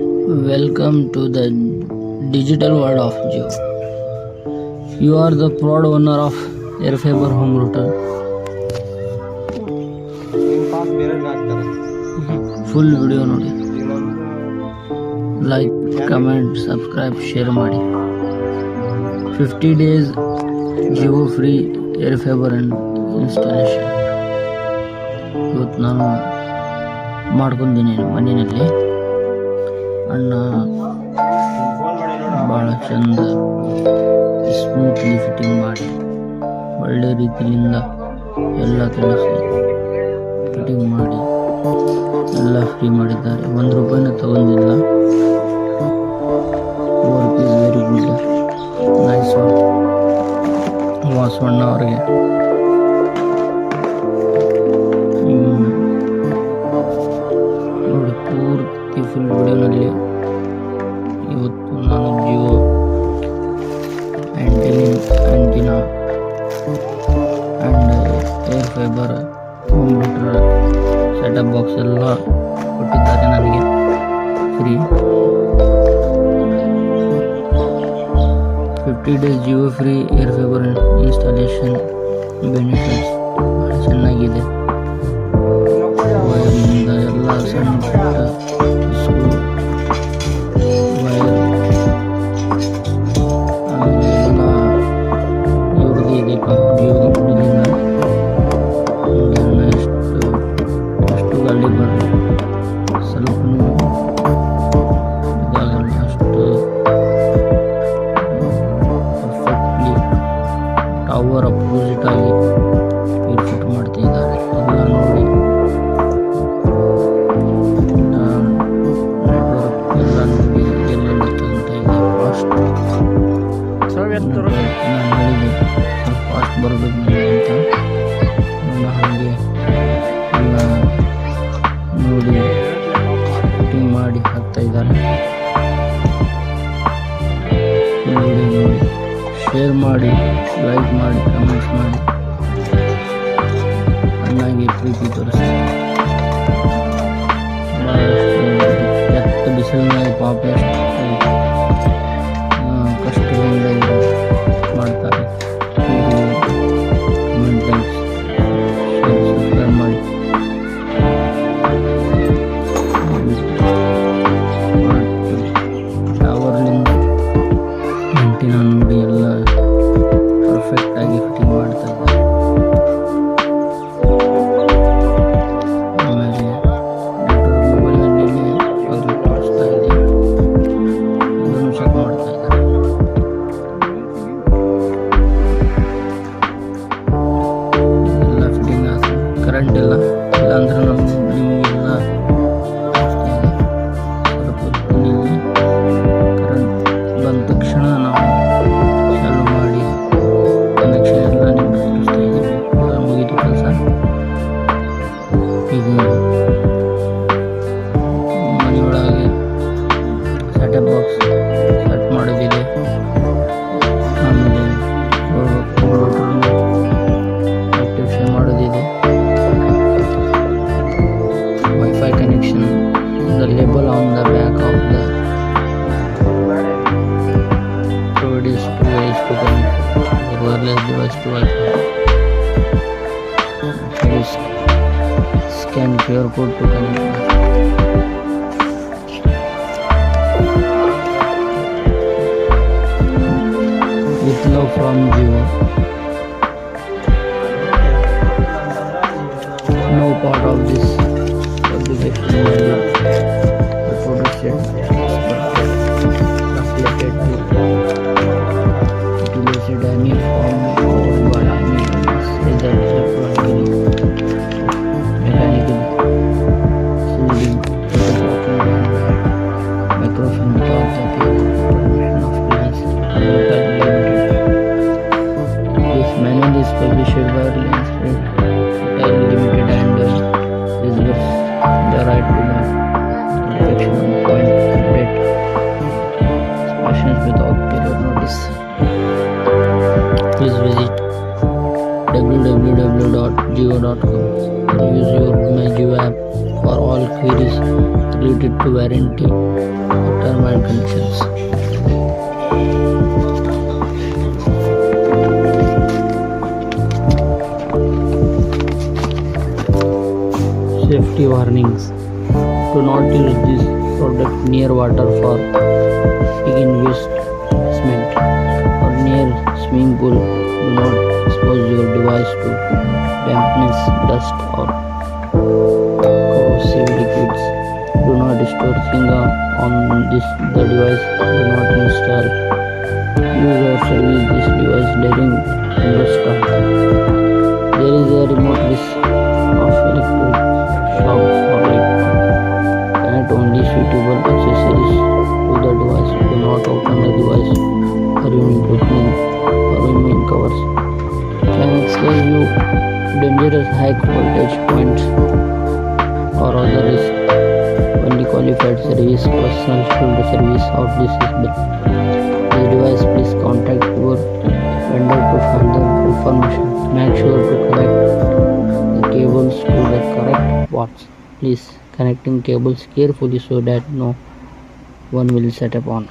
Welcome to the digital world of Geo. You are the proud owner of Airfaber Home Router. Full video ನೋಡಿ like comment subscribe share ಮಾಡಿ fifty days Jio free air fiber and installation ಇವತ್ತು ನಾನು ಮಾಡ್ಕೊಂಡಿದ್ದೀನಿ ಮನೆಯಲ್ಲಿ ಅಣ್ಣ. ಭಾಳ ಚಂದ. Smoothly fitting ಮಾಡಿ. ಒಳ್ಳೆ ರೀತಿಯಿಂದ ಎಲ್ಲ ತಿಳಿಸಿ ಫಿಟ್ಟಿಂಗ್ ಮಾಡಿ. ಎಲ್ಲ ಫ್ರೀ ಮಾಡಿದ್ದಾರೆ. ಒಂದು ರೂಪಾಯಿನ ತಗೊಂಡಿಲ್ಲ. Work is very good nice Vasavanna ಅವರಿಗೆ. ಫುಲ್ ವಿಡಿಯೋನಲ್ಲಿ ಇವತ್ತು ನಾನು Jio antenna antenna and air fiber home meter setup box ಎಲ್ಲ ಕೊಟ್ಟಿದ್ದಾರೆ ನನಗೆ free fifty days Jio free air fiber installation benefits ಭಾಳ ಚೆನ್ನಾಗಿದೆ ವೈರಿಂದ ಎಲ್ಲ ಸಣ್ಣ ಪುಟ್ಟ ನೋಡಿ ಕಟಿಂಗ್ ಮಾಡಿ ಹಾಕ್ತಾ ಇದ್ದಾರೆ ನೋಡಿ. ಶೇರ್ ಮಾಡಿ ಲೈಕ್ ಮಾಡಿ ಕಮೆಂಟ್ಸ್ ಮಾಡಿ. adalah the back of the produce is 2 to connect the wireless device to Wi-Fi. Scan QR code to connect. With love from Jio. no part of this 谢谢。Geo app for all queries related to warranty or term and conditions. Safety warnings. Do not use this product near water for big investment or near swimming pool. Do not expose your device to dampness, dust or corrosive liquids. Do not store things on this the device. Do not install use or service this device during thunderstorm. There is a remote risk of electric shock voltage points or other risk. Only qualified service personnel should service of this. This device, please contact your vendor to further information. Make sure to connect the cables to the correct ports. Please connecting cables carefully so that no one will set upon.